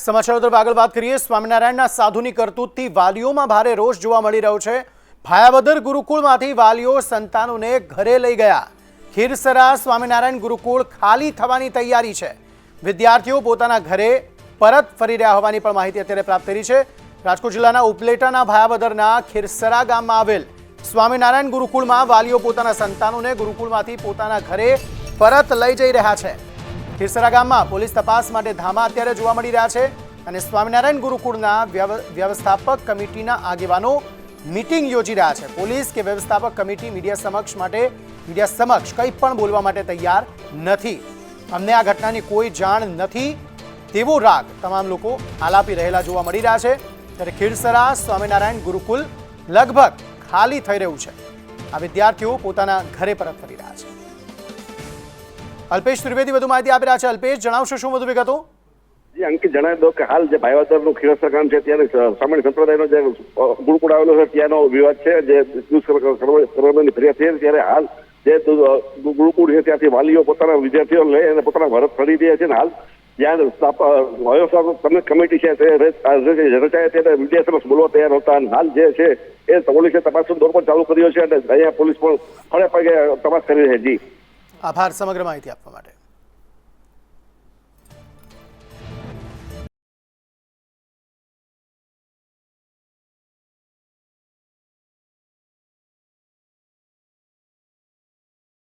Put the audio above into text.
સમાચારો તરફ આગળ વાત કરીએ. સ્વામિનારાયણના સાધુની કરતૂતથી વાલીઓમાં ભારે રોષ જોવા મળી રહ્યો છે. ભાયાવદર ગુરુકુળમાંથી વાલીઓ સંતાનોને ઘરે લઈ ગયા. ખીરસરા સ્વામિનારાયણ ગુરુકુળ ખાલી થવાની તૈયારી છે. વિદ્યાર્થીઓ પોતાના ઘરે પરત ફરી રહ્યા હોવાની પણ માહિતી અત્યારે પ્રાપ્ત કરી છે. રાજકોટ જિલ્લાના ઉપલેટાના ભાયાવદરના ખીરસરા ગામમાં આવેલ સ્વામિનારાયણ ગુરુકુળમાં વાલીઓ પોતાના સંતાનોને ગુરુકુળમાંથી પોતાના ઘરે પરત લઈ જઈ રહ્યા છે. ખીરસરા ગામમાં પોલીસ તપાસ માટે ધામા અત્યારે જોવા મળી રહ્યા છે અને સ્વામિનારાયણ ગુરુકુળના વ્યવ- વ્યવસ્થાપક કમિટીના આગેવાનો મીટિંગ યોજી રહ્યા છે. પોલીસ કે વ્યવસ્થાપક કમિટી મીડિયા સમક્ષ માટે, મીડિયા સમક્ષ કંઈ પણ બોલવા માટે તૈયાર નથી. અમને આ ઘટનાની કોઈ જાણ નથી તેવો રાગ તમામ લોકો આલાપી રહેલા જોવા મળી રહ્યા છે. ત્યારે ખીરસરા સ્વામિનારાયણ ગુરુકુલ લગભગ ખાલી થઈ રહ્યું છે. આ વિદ્યાર્થીઓ પોતાના ઘરે પરત ફરી રહ્યા છે. અલ્પેશ ત્રિવેદી વધુ માહિતી આપી રહ્યા છે. અલ્પેશ, જણાવશો શું વધુ વિગતો? જી, અંકિત જણાવી દો કે હાલ જે ભાઈવાદરનું ખીરસર ગામ છે ત્યારે સામાન્ય સંપ્રદાયનો જે ગુરુકુળ આવેલો છે, ત્યાંનો વિવાદ છે, જે દુષ્કર્મની ફરિયાદ થઈ ત્યારે હાલ જે ગુરુકુળ છે, ત્યાંથી વાલીઓ પોતાના વિદ્યાર્થીઓ લઈ અને પોતાના ભારત ફરી રહ્યા છે અને હાલ જ્યાં વયોસર તમને કમિટી છે રચાય ત્યારે વિદ્યાર્થીઓ બોલવા તૈયાર હતા અને હાલ જે છે, એ પોલીસે તપાસનો દોર પણ ચાલુ કર્યો છે અને અહીંયા પોલીસ પણ ફળે પગે તપાસ કરી રહી છે. જી. આભાર સમગ્ર માહિતી આપવા માટે.